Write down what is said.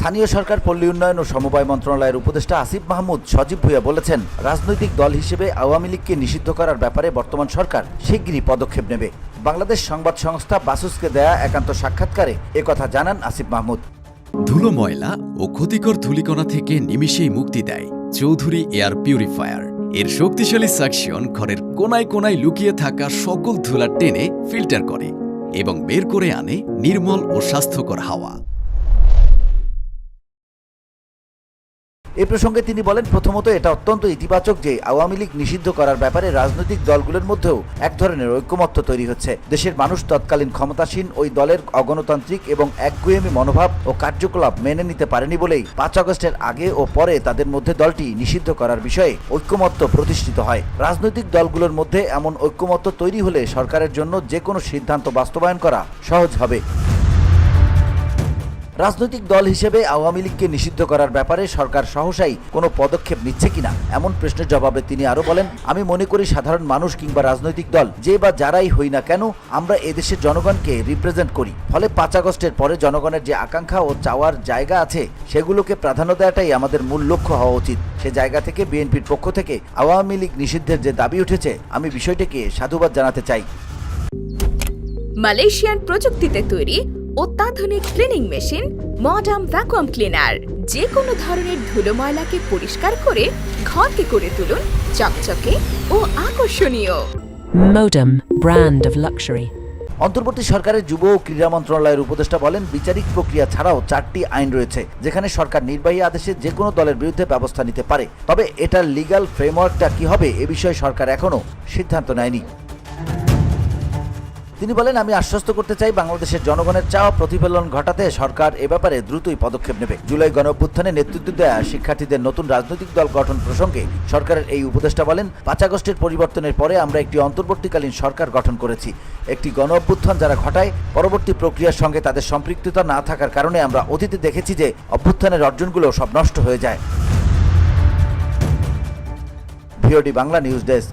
স্থানীয় সরকার, পল্লী উন্নয়ন ও সমবায় মন্ত্রণালয়ের উপদেষ্টা আসিফ মাহমুদ সজীব ভুইয়া বলেছেন, রাজনৈতিক দল হিসেবে আওয়ামী লীগকে নিষিদ্ধ করার ব্যাপারে বর্তমান সরকার শিগগিরই পদক্ষেপ নেবে। বাংলাদেশ সংবাদ সংস্থা বাসুসকে দেয়া একান্ত সাক্ষাৎকারে একথা জানান আসিফ মাহমুদ। ধুলো ময়লা ও ক্ষতিকর ধূলিকণা থেকে নিমিষেই মুক্তি দেয় চৌধুরী এয়ার পিউরিফায়ার। এর শক্তিশালী সাকশন ঘরের কোনায় কোনায় লুকিয়ে থাকা সকল ধুলা টেনে ফিল্টার করে এবং বের করে আনে নির্মল ও স্বাস্থ্যকর হাওয়া। এ প্রসঙ্গে তিনি বলেন, প্রথমত এটা অত্যন্ত ইতিবাচক যে আওয়ামী লীগ নিষিদ্ধ করার ব্যাপারে রাজনৈতিক দলগুলোর মধ্যেও এক ধরনের ঐক্যমত্য তৈরি হচ্ছে। দেশের মানুষ তৎকালীন ক্ষমতাসীন ওই দলের অগণতান্ত্রিক এবং একগুয়েমি মনোভাব ও কার্যকলাপ মেনে নিতে পারেনি বলেই পাঁচ আগস্টের আগে ও পরে তাদের মধ্যে দলটি নিষিদ্ধ করার বিষয়ে ঐক্যমত্য প্রতিষ্ঠিত হয়। রাজনৈতিক দলগুলোর মধ্যে এমন ঐক্যমত্য তৈরি হলে সরকারের জন্য যে কোনো সিদ্ধান্ত বাস্তবায়ন করা সহজ হবে। রাজনৈতিক দল হিসেবে আওয়ামী লীগকে নিষিদ্ধ করার ব্যাপারে সরকার সহসাই কোনো পদক্ষেপ নিচ্ছে কিনা? এমন প্রশ্নের জবাবে তিনি আরও বলেন, আমি মনে করি সাধারণ মানুষ কিংবা রাজনৈতিক দল, যে বা যারাই হই না কেন, আমরা এদেশের জনগণকে রিপ্রেজেন্ট করি। ফলে পাঁচ আগস্টের পরে জনগণের যে আকাঙ্ক্ষা ও চাওয়ার জায়গা আছে, সেগুলোকে প্রাধান্য দেওয়াটাই আমাদের মূল লক্ষ্য হওয়া উচিত। সে জায়গা থেকে বিএনপির পক্ষ থেকে আওয়ামী লীগ নিষিদ্ধের যে দাবি উঠেছে, আমি বিষয়টিকে সাধুবাদ জানাতে চাই। মালয়েশিয়ান প্রযুক্তিতে তৈরি অত্যাধুনিক cleaning machine modern vacuum cleaner যে কোনো ধরনের ধুলো ময়লাকে পরিষ্কার করে ঘরকে করে তুলুন চকচকে ও আকর্ষণীয়। Modem, brand of luxury. অন্তর্বর্তী সরকারের যুব ও ক্রীড়া মন্ত্রণালয়ের উপদেষ্টা বলেন বিচারিক প্রক্রিয়া ছাড়াও চারটি আইন রয়েছে যেখানে সরকার নির্বাহী আদেশে যে কোনো দলের বিরুদ্ধে ব্যবস্থা নিতে পারে। তবে এটার লিগ্যাল ফ্রেমওয়ার্কটা কি হবে এ বিষয়ে সরকার এখনও সিদ্ধান্ত নেয়নি। তিনি বলেন, আমি আশ্বস্ত করতে চাই বাংলাদেশের জনগণের চাওয়া প্রতিফলন ঘটাতে সরকার এ ব্যাপারে দ্রুতই পদক্ষেপ নেবে। জুলাই গণঅভ্যুত্থানে নেতৃত্ব দেয়া শিক্ষার্থীদের নতুন রাজনৈতিক দল গঠন প্রসঙ্গে সরকারের এই উপদেষ্টা বলেন, পাঁচ আগস্টের পরিবর্তনের পরে আমরা একটি অন্তর্বর্তীকালীন সরকার গঠন করেছি। একটি গণ অভ্যুত্থান যারা ঘটায়, পরবর্তী প্রক্রিয়ার সঙ্গে তাদের সম্পৃক্ততা না থাকার কারণে আমরা অতীতে দেখেছি যে অভ্যুত্থানের অর্জনগুলো সব নষ্ট হয়ে যায়। VOD Bangla news desk.